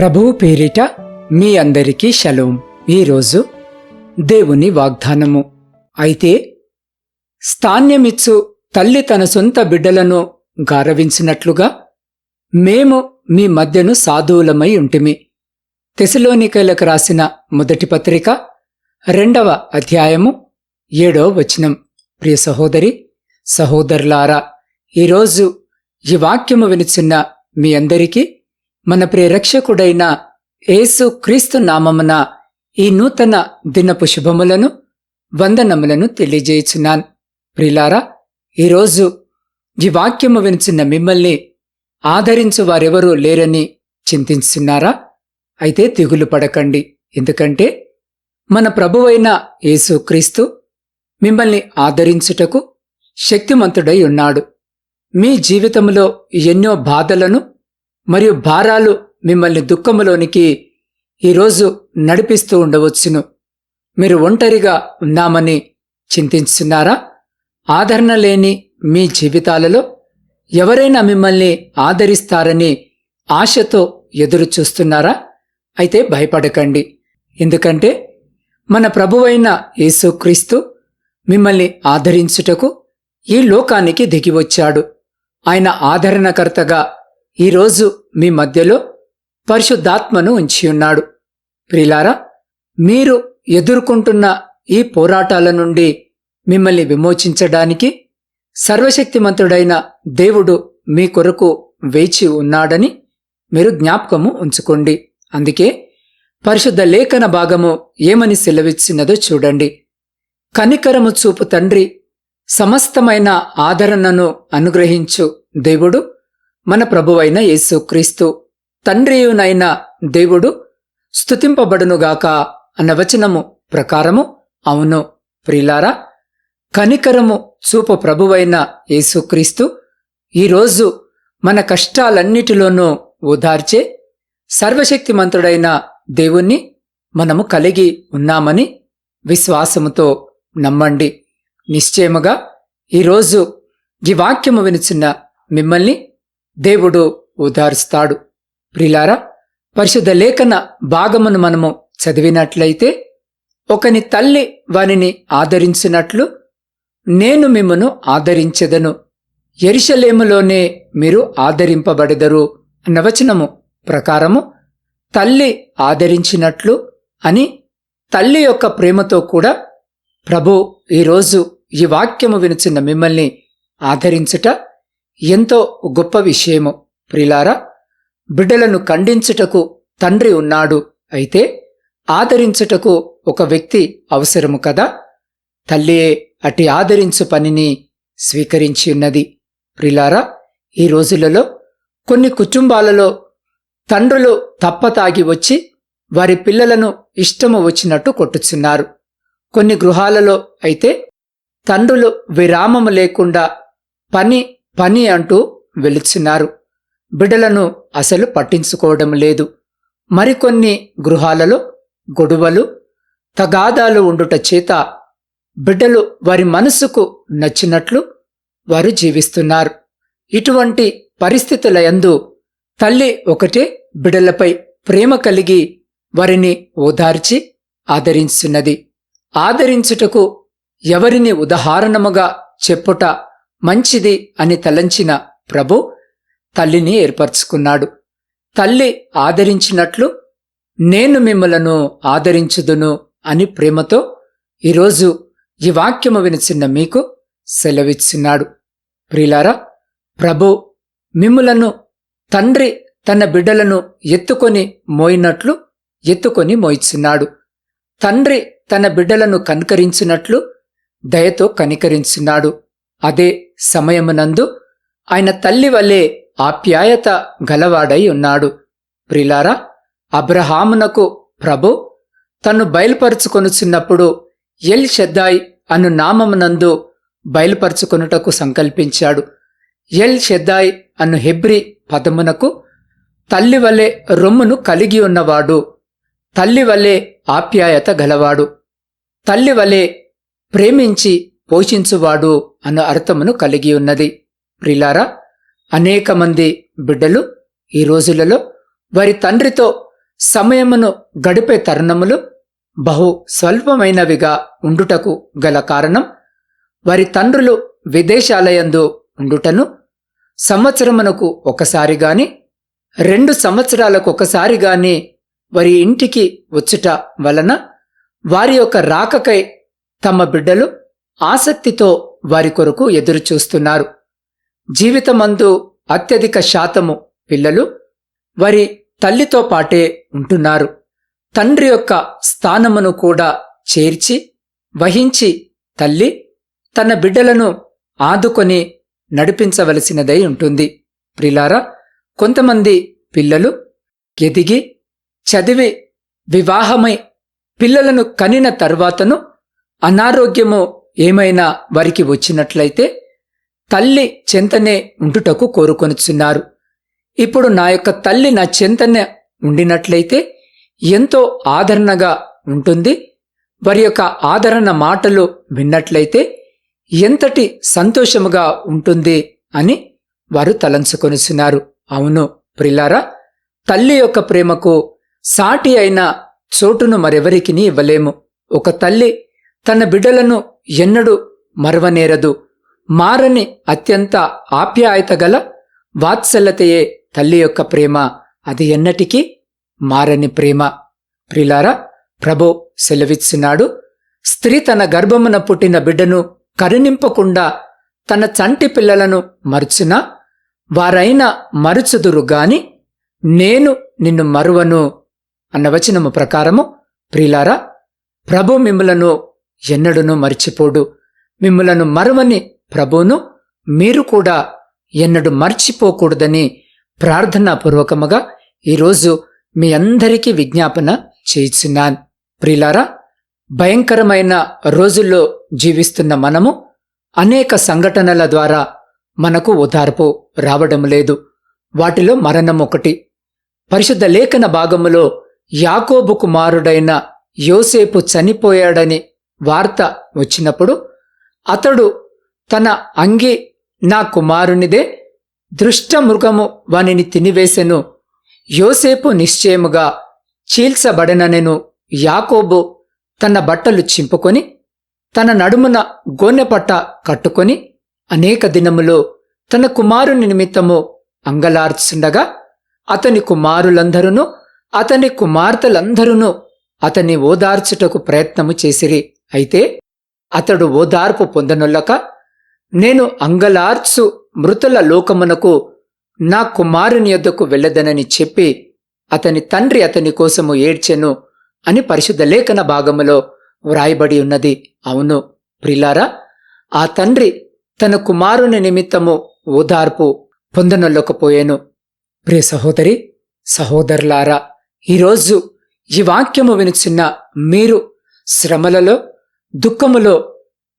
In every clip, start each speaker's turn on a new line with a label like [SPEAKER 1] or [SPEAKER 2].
[SPEAKER 1] ప్రభువు పేరిట మీ అందరికీ షలోం. ఈరోజు దేవుని వాగ్దానము. అయితే స్థాన్యమిచ్చు తల్లి తన సొంత బిడ్డలను గారవించినట్లుగా మేము మీ మధ్యను సాధువులమై ఉంటిమి. తెసలోనికలకు రాసిన మొదటి పత్రిక రెండవ అధ్యాయము ఏడో వచనం. ప్రియ సహోదరి సహోదరులారా ఈరోజు ఈ వాక్యము వినిచిన్న మీ అందరికీ మన ప్రియరక్షకుడైన యేసు క్రీస్తు నామమున ఈ నూతన దినపు శుభములను వందనములను తెలియజేయుచున్నాను. ప్రిలారా ఈరోజు ఈ వాక్యము వినిచిన మిమ్మల్ని ఆదరించు వారెవరూ లేరని చింతిస్తున్నారా అయితే దిగులు పడకండి. ఎందుకంటే మన ప్రభువైన యేసు క్రీస్తు మిమ్మల్ని ఆదరించుటకు శక్తిమంతుడై ఉన్నాడు. మీ జీవితంలో ఎన్నో బాధలను మరియు భారాలు మిమ్మల్ని దుఃఖములోనికి ఈరోజు నడిపిస్తూ ఉండవచ్చును. మీరు ఒంటరిగా ఉన్నామని చింతిస్తున్నారా ఆదరణ లేని మీ జీవితాలలో ఎవరైనా మిమ్మల్ని ఆదరిస్తారని ఆశతో ఎదురు చూస్తున్నారా అయితే భయపడకండి. ఎందుకంటే మన ప్రభువైన యేసుక్రీస్తు మిమ్మల్ని ఆదరించుటకు ఈ లోకానికి దిగివచ్చాడు. ఆయన ఆదరణకర్తగా ఈరోజు మీ మధ్యలో పరిశుద్ధాత్మను ఉంచి ఉన్నాడు. ప్రిలారా మీరు ఎదుర్కొంటున్న ఈ పోరాటాల నుండి మిమ్మల్ని విమోచించడానికి సర్వశక్తిమంతుడైన దేవుడు మీ కొరకు వేచి ఉన్నాడని మీరు జ్ఞాపకము ఉంచుకోండి. అందుకే పరిశుద్ధ లేఖన భాగము ఏమని సెలవిచ్చినదో చూడండి. కనికరము చూపు తండ్రి సమస్తమైన ఆదరణను అనుగ్రహించు దేవుడు. మన ప్రభువైన యేసుక్రీస్తు తండ్రియునైన దేవుడు స్తుతింపబడునుగాక అన్న వచనము ప్రకారము. అవును ప్రిలారా కనికరము చూపు ప్రభువైన యేసుక్రీస్తు ఈరోజు మన కష్టాలన్నిటిలోనూ ఓదార్చే సర్వశక్తిమంతుడైన దేవుణ్ణి మనము కలిగి ఉన్నామని విశ్వాసముతో నమ్మండి. నిశ్చయముగా ఈరోజు ఈ వాక్యము వినుచున్న మిమ్మల్ని దేవుడు ఉదారుస్తాడు. ప్రిలారా పరిశుద్ధ లేఖన భాగమును మనము చదివినట్లయితే ఒకని తల్లి వానిని ఆదరించినట్లు నేను మిమ్మను ఆదరించెదను. ఎరిశలేములోనే మీరు ఆదరింపబడెదరు అన్న వచనము ప్రకారము తల్లి ఆదరించినట్లు అని తల్లి యొక్క ప్రేమతో కూడా ప్రభు ఈరోజు ఈ వాక్యము వినుచున్న మిమ్మల్ని ఆదరించుట ఎంతో గొప్ప విషయము. ప్రిలారా బిడ్డలను ఖండించుటకు తండ్రి ఉన్నాడు. అయితే ఆదరించుటకు ఒక వ్యక్తి అవసరము కదా? తల్లియే అటి ఆదరించు పనిని స్వీకరించి ఉన్నది. ప్రిలారా ఈ రోజులలో కొన్ని కుటుంబాలలో తండ్రులు తప్పతాగి వచ్చి వారి పిల్లలను ఇష్టము వచ్చినట్టు కొట్టుచున్నారు. కొన్ని గృహాలలో అయితే తండ్రులు విరామము లేకుండా పని పని అంటూ వెలుచున్నారు బిడ్డలను అసలు పట్టించుకోవడం లేదు. మరికొన్ని గృహాలలో గొడవలు తగాదాలు ఉండుట చేత బిడ్డలు వారి మనసుకు నచ్చినట్లు వారు జీవిస్తున్నారు. ఇటువంటి పరిస్థితుల యందు తల్లి ఒకటే బిడ్డలపై ప్రేమ కలిగి వారిని ఓదార్చి ఆదరించున్నది ఆదరించుటకు ఎవరిని ఉదాహరణముగా చెప్పుట మంచిది అని తలంచిన ప్రభు తల్లిని ఏర్పరచుకున్నాడు. తల్లి ఆదరించినట్లు నేను మిమ్మలను ఆదరించుదును అని ప్రేమతో ఈరోజు ఈ వాక్యము వినిచిన్న మీకు సెలవిచ్చున్నాడు ప్రిలారా ప్రభు మిమ్ములను తండ్రి తన బిడ్డలను ఎత్తుకొని మోయినట్లు ఎత్తుకొని మోయిచున్నాడు తండ్రి తన బిడ్డలను కనికరించినట్లు దయతో కనికరించున్నాడు అదే సమయమునందు ఆయన తల్లి వలె ఆప్యాయత గలవాడై ఉన్నాడు. ప్రిలారా అబ్రహామునకు ప్రభు తను బయలుపరుచుకొనుచున్నప్పుడు ఎల్ షెద్దాయ్ అను నామమునందు బయలుపరుచుకొనుటకు సంకల్పించాడు. ఎల్ షెద్దాయ్ అను హెబ్రి పదమునకు తల్లి వలె రొమ్మును కలిగి ఉన్నవాడు తల్లి వలె ఆప్యాయత గలవాడు తల్లి వలె ప్రేమించి పోషించువాడు. అన్న అర్థమును కలిగి ఉన్నది. ప్రిలారా అనేక మంది బిడ్డలు ఈ రోజులలో వారి తండ్రితో సమయమును గడిపే తరుణములు బహు స్వల్పమైనవిగా ఉండుటకు గల కారణం వారి తండ్రులు విదేశాలయందు ఉండుటను సంవత్సరమునకు ఒకసారి గాని రెండు సంవత్సరాలకు ఒకసారి గాని వారి ఇంటికి వచ్చుట వలన వారి యొక్క రాకకై తమ బిడ్డలు ఆసక్తితో వారి కొరకు ఎదురుచూస్తున్నారు. జీవితమందు అత్యధిక శాతము పిల్లలు వారి తల్లితో పాటే ఉంటున్నారు. తండ్రి యొక్క స్థానమును కూడా చేర్చి వహించి తల్లి తన బిడ్డలను ఆదుకొని నడిపించవలసినదై ఉంటుంది. ప్రిలారా కొంతమంది పిల్లలు ఎదిగి చదివి వివాహమై పిల్లలను కనిన తర్వాతను అనారోగ్యము ఏమైనా వారికి వచ్చినట్లయితే తల్లి చెంతనే ఉండుటకు కోరుకొనిచున్నారు. ఇప్పుడు నా యొక్క తల్లి నా చెంతనే ఉండినట్లయితే ఎంతో ఆదరణగా ఉంటుంది. వారి యొక్క ఆదరణ మాటలు విన్నట్లయితే ఎంతటి సంతోషముగా ఉంటుంది అని వారు తలంచుకొనుచున్నారు. అవును ప్రిలారా తల్లి యొక్క ప్రేమకు సాటి అయిన చోటును మరెవరికి ఇవ్వలేము. ఒక తల్లి తన బిడ్డలను ఎన్నడూ మరవనేరదు. మారని అత్యంత ఆప్యాయత గల వాత్సల్యతయే తల్లి యొక్క ప్రేమ. అది ఎన్నటికీ మారని ప్రేమ. ప్రిలారా ప్రభు సెలవిచ్చినాడు. స్త్రీ తన గర్భమున పుట్టిన బిడ్డను కరుణింపకుండా తన చంటి పిల్లలను మరుచినా? వారైనా మరుచుదురు గాని నేను నిన్ను మరువను అన్న వచనము ప్రకారము ప్రిలారా ప్రభు మిమ్మలను ఎన్నడును మర్చిపోడు. మిమ్మలను మరువని ప్రభువును మీరు కూడా ఎన్నడు మర్చిపోకూడదని ప్రార్థనాపూర్వకముగా ఈరోజు మీ అందరికీ విజ్ఞాపన చేయిచున్నాను. ప్రిలారా భయంకరమైన రోజుల్లో జీవిస్తున్న మనము అనేక సంఘటనల ద్వారా మనకు ఓదార్పు రావడం లేదు. వాటిలో మరణం ఒకటి. పరిశుద్ధ లేఖన భాగములో యాకోబు కుమారుడైన యోసేపు చనిపోయాడని వార్త వచ్చినప్పుడు అతడు తన అంగి నా కుమారునిదే దృష్టమృగము వానిని తినివేసెను. యోసేపు నిశ్చయముగా చీల్చబడననెను యాకోబు తన బట్టలు చింపుకొని తన నడుమున గోనెపట్ట కట్టుకొని అనేక దినములు తన కుమారుని నిమిత్తము అంగలార్చుండగా అతని కుమారులందరూ అతని కుమార్తెలందరూ అతన్ని ఓదార్చుటకు ప్రయత్నము చేసిరి. అయితే అతడు ఓదార్పు పొందనొల్లక నేను అంగలార్చు మృతుల లోకమునకు నా కుమారుని యొద్దకు వెళ్ళదనని చెప్పి అతని తండ్రి అతని కోసము ఏడ్చెను అని పరిశుద్ధ లేఖన భాగములో వ్రాయబడి ఉన్నది. అవును ప్రిలారా ఆ తండ్రి తన కుమారుని నిమిత్తము ఓదార్పు పొందనొల్లకపోయాను. ప్రియ సహోదరి సహోదరులారా ఈరోజు ఈ వాక్యము వినుచున్న మీరు శ్రమలలో దుఃఖములో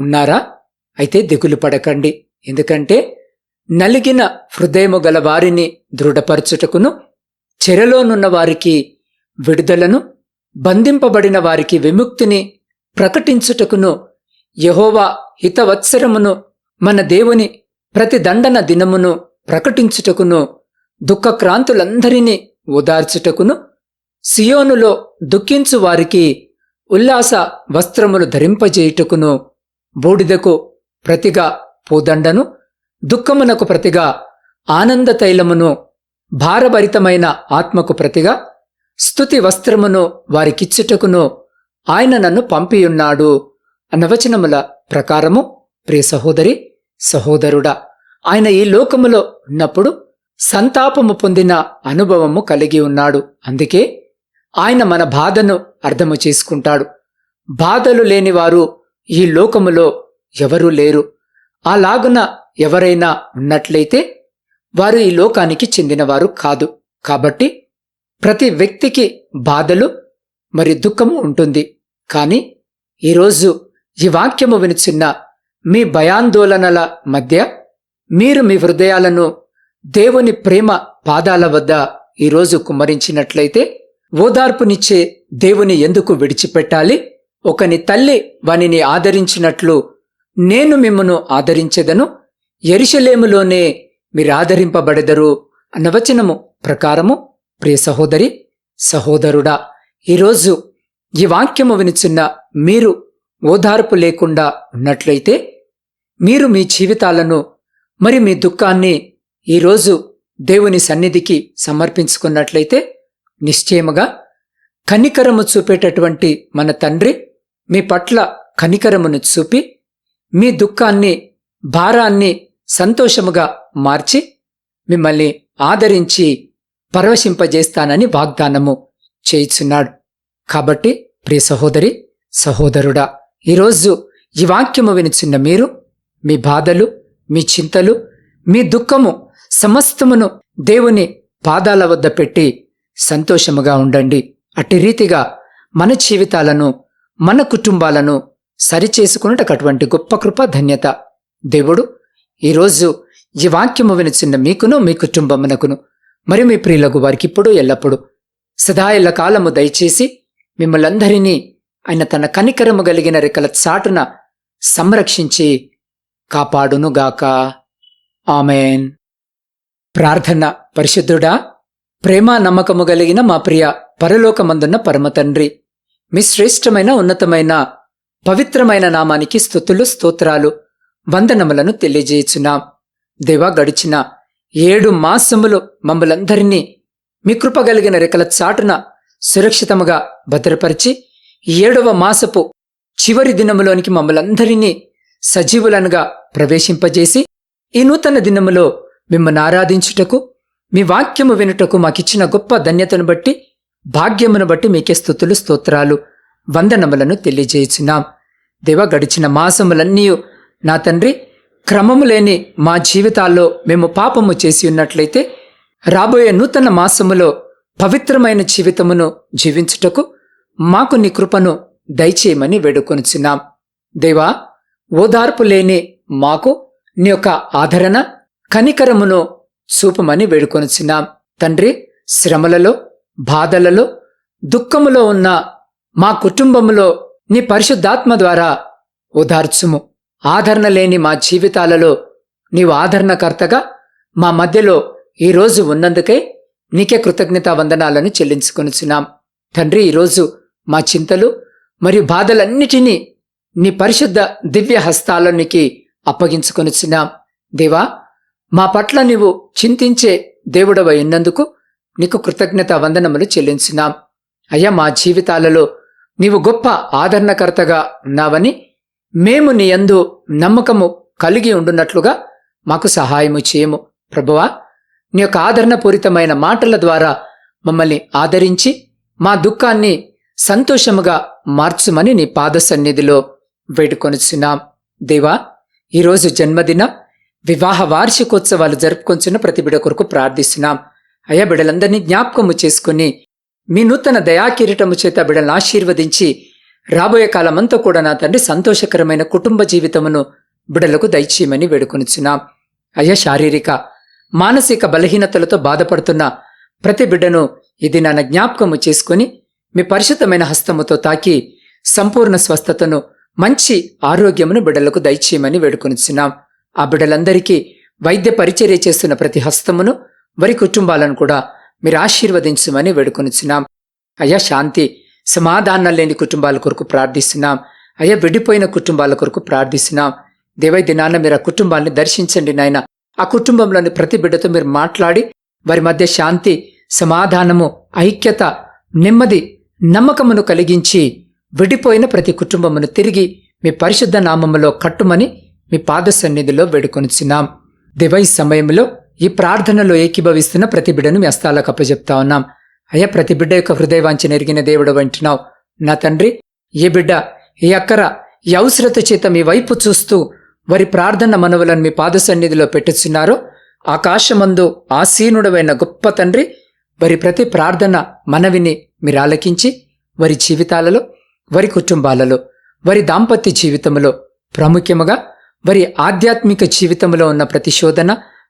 [SPEAKER 1] ఉన్నారా? అయితే దిగులు పడకండి. ఎందుకంటే నలిగిన హృదయము గల వారిని దృఢపరచుటకును చెరలోనున్న వారికి విడుదలను బంధింపబడిన వారికి విముక్తిని ప్రకటించుటకును యహోవా హితవత్సరమును మన దేవుని ప్రతి దండన దినమును ప్రకటించుటకును దుఃఖక్రాంతులందరినీ ఓదార్చుటకును సియోనులో దుఃఖించు వారికి ఉల్లాస వస్త్రములు ధరింపజేయుటకును బూడిదకు ప్రతిగా పూదండను దుఃఖమునకు ప్రతిగా ఆనంద తైలమును భారభరితమైన ఆత్మకు ప్రతిగా స్తుతి వస్త్రమును వారికిచ్చుటకును ఆయన నన్ను పంపియున్నాడు అనవచనముల ప్రకారము ప్రియ సహోదరి సహోదరుడా ఆయన ఈ లోకములో ఉన్నప్పుడు సంతాపము పొందిన అనుభవము కలిగి ఉన్నాడు. అందుకే ఆయన మన బాధను అర్థము చేసుకుంటాడు. బాధలు లేనివారు ఈ లోకములో ఎవరూ లేరు. అలాగున ఎవరైనా ఉన్నట్లయితే వారు ఈ లోకానికి చెందినవారు కాదు. కాబట్టి ప్రతి వ్యక్తికి బాధలు మరి దుఃఖము ఉంటుంది. కానీ ఈరోజు ఈ వాక్యము వినిచిన్న మీ భయాందోళనల మధ్య మీరు మీ హృదయాలను దేవుని ప్రేమ పాదాల వద్ద ఈరోజు కుమ్మరించినట్లయితే ఓదార్పునిచ్చే దేవుని ఎందుకు విడిచిపెట్టాలి? ఒకని తల్లి వానిని ఆదరించినట్లు నేను మిమ్మను ఆదరించెదను. ఎరిశలేములోనే మీరు ఆదరింపబడెదరు అన్న వచనము ప్రకారము. ప్రియ సహోదరి సహోదరుడా ఈరోజు ఈ వాక్యము వినిచున్న మీరు ఓదార్పు లేకుండా ఉన్నట్లయితే మీరు మీ జీవితాలను మరి మీ దుఃఖాన్ని ఈరోజు దేవుని సన్నిధికి సమర్పించుకున్నట్లయితే నిశ్చయముగా కనికరము చూపేటటువంటి మన తండ్రి మీ పట్ల కనికరమును చూపి మీ దుఃఖాన్ని భారాన్ని సంతోషముగా మార్చి మిమ్మల్ని ఆదరించి పరవశింపజేస్తానని వాగ్దానము చేయుచున్నాడు. కాబట్టి ప్రియ సహోదరి సహోదరుడా ఈరోజు ఈ వాక్యము వినిచిన్న మీరు మీ బాధలు మీ చింతలు మీ దుఃఖము సమస్తమును దేవుని పాదాల వద్ద పెట్టి సంతోషముగా ఉండండి. అట్టి రీతిగా మన జీవితాలను మన కుటుంబాలను సరిచేసుకున్నటకు అటువంటి గొప్ప కృప ధన్యత. దేవుడు ఈరోజు ఈ వాక్యము వినిచిన్న మీకును మీ కుటుంబమునకును మరి మీ ప్రియులకు వారికి ఇప్పుడు ఎల్లప్పుడు సదా ఎల్ల కాలము దయచేసి మిమ్మలందరినీ ఆయన తన కనికరము కలిగిన రెక్కల చాటున సంరక్షించి కాపాడునుగాక. ఆమెన్. ప్రార్థన పరిశుద్ధుడా ప్రేమ నమ్మకము కలిగిన మా ప్రియ పరలోకమందున్న పరమతండ్రి. మీ శ్రేష్టమైన ఉన్నతమైన పవిత్రమైన నామానికి స్థుతులు స్తోత్రాలు వందనములను తెలియజేయుచున్నాం. దేవా గడిచిన ఏడు మాసములు మమ్మలందరినీ మీ కృపగలిగిన రెక్కల చాటున సురక్షితముగా భద్రపరిచి ఏడవ మాసపు చివరి దినములోనికి మమ్మలందరినీ సజీవులనుగా ప్రవేశింపజేసి ఈ నూతన దినములో మిమ్మల్ని ఆరాధించుటకు మీ వాక్యము వినుటకు మాకిచ్చిన గొప్ప ధన్యతను బట్టి భాగ్యమును బట్టి మీకే స్థుతులు స్తోత్రాలు వందనములను తెలియజేయుచున్నాం. దేవ గడిచిన మాసములన్నీ నా తండ్రి క్రమము లేని మా జీవితాల్లో మేము పాపము చేసి ఉన్నట్లయితే రాబోయే నూతన మాసములో పవిత్రమైన జీవితమును జీవించుటకు మాకు నీ కృపను దయచేయమని వేడుకొనుచున్నాం. దేవా ఓదార్పు లేని మాకు నీ యొక్క ఆదరణ కనికరమును చూపమని వేడుకొనుచున్నాం. తండ్రి శ్రమలలో బాధలలో దుఃఖములో ఉన్న మా కుటుంబములో నీ పరిశుద్ధాత్మ ద్వారా ఉదార్చుము ఆదరణ లేని మా జీవితాలలో నీవు ఆదరణకర్తగా మా మధ్యలో ఈరోజు ఉన్నందుకై నీకే కృతజ్ఞతా వందనాలను చెల్లించుకొనిచున్నాం. తండ్రి ఈరోజు మా చింతలు మరియు బాధలన్నిటినీ నీ పరిశుద్ధ దివ్య హస్తాలనికి అప్పగించుకొనిచున్నాం. దేవా మా పట్ల నీవు చింతించే దేవుడవై ఉన్నందుకు నీకు కృతజ్ఞత వందనములు చెల్లించున్నాం. అయ్యా మా జీవితాలలో నీవు గొప్ప ఆదరణకర్తగా ఉన్నావని మేము నీ యందు నమ్మకము కలిగి ఉండున్నట్లుగా మాకు సహాయము చేయము. ప్రభువా నీ యొక్క ఆదరణపూరితమైన మాటల ద్వారా మమ్మల్ని ఆదరించి మా దుఃఖాన్ని సంతోషముగా మార్చుమని నీ పాద సన్నిధిలో వేడుకొనిచున్నాం. దేవా ఈరోజు జన్మదిన. వివాహ వార్షికోత్సవాలు జరుపుకొంచున్న ప్రతి బిడ కొరకు ప్రార్థిస్తున్నాం. అయ్యా బిడలందరినీ జ్ఞాపకము చేసుకుని మీ నూతన దయాకిరీటము చేత బిడలను ఆశీర్వదించి రాబోయే కాలమంతా కూడా నా తండ్రి సంతోషకరమైన కుటుంబ జీవితమును బిడలకు దయచేయమని వేడుకొనిచున్నాం. అయ్యా శారీరక మానసిక బలహీనతలతో బాధపడుతున్న ప్రతి బిడ్డను ఇది నాన్న జ్ఞాపకము చేసుకుని మీ పరిశుద్ధమైన హస్తముతో తాకి సంపూర్ణ స్వస్థతను మంచి ఆరోగ్యమును బిడ్డలకు దయచేయమని వేడుకొనిచున్నాం. ఆ బిడ్డలందరికీ వైద్య పరిచర్య చేస్తున్న ప్రతి హస్తమును వారి కుటుంబాలను కూడా మీరు ఆశీర్వదించమని వేడుకొనిచున్నాం. అయ్యా శాంతి సమాధానం లేని కుటుంబాల కొరకు ప్రార్థిస్తున్నాం. అయ్యా విడిపోయిన కుటుంబాల కొరకు ప్రార్థిస్తున్నాం. దేవై దినాన మీరు ఆ కుటుంబాన్ని దర్శించండి నాయన. ఆ కుటుంబంలోని ప్రతి బిడ్డతో మీరు మాట్లాడి వారి మధ్య శాంతి సమాధానము ఐక్యత నెమ్మది నమ్మకమును కలిగించి విడిపోయిన ప్రతి కుటుంబమును తిరిగి మీ పరిశుద్ధ నామములో కట్టుమని మీ పాద సన్నిధిలో వేడుకొనిచున్నాం. దివై సమయంలో ఈ ప్రార్థనలో ఏకీభవిస్తున్న ప్రతి బిడ్డను మీ అస్తాలకు అప్పచెప్తా ఉన్నాం. అయ్యా ప్రతి బిడ్డ యొక్క హృదయవాంఛన నెరిగిన దేవుడు వంటినావు. నా తండ్రి ఏ బిడ్డ ఏ అక్కర ఈ అవసరత చేత మీ వైపు చూస్తూ వారి ప్రార్థన మనవులను మీ పాద సన్నిధిలో పెట్టుచున్నారో ఆకాశమందు ఆసీనుడవైన గొప్ప తండ్రి వారి ప్రతి ప్రార్థన మనవిని మీరు ఆలకించి వారి జీవితాలలో వారి కుటుంబాలలో వారి దాంపత్య జీవితంలో ప్రాముఖ్యముగా వారి ఆధ్యాత్మిక జీవితంలో ఉన్న ప్రతిశోధన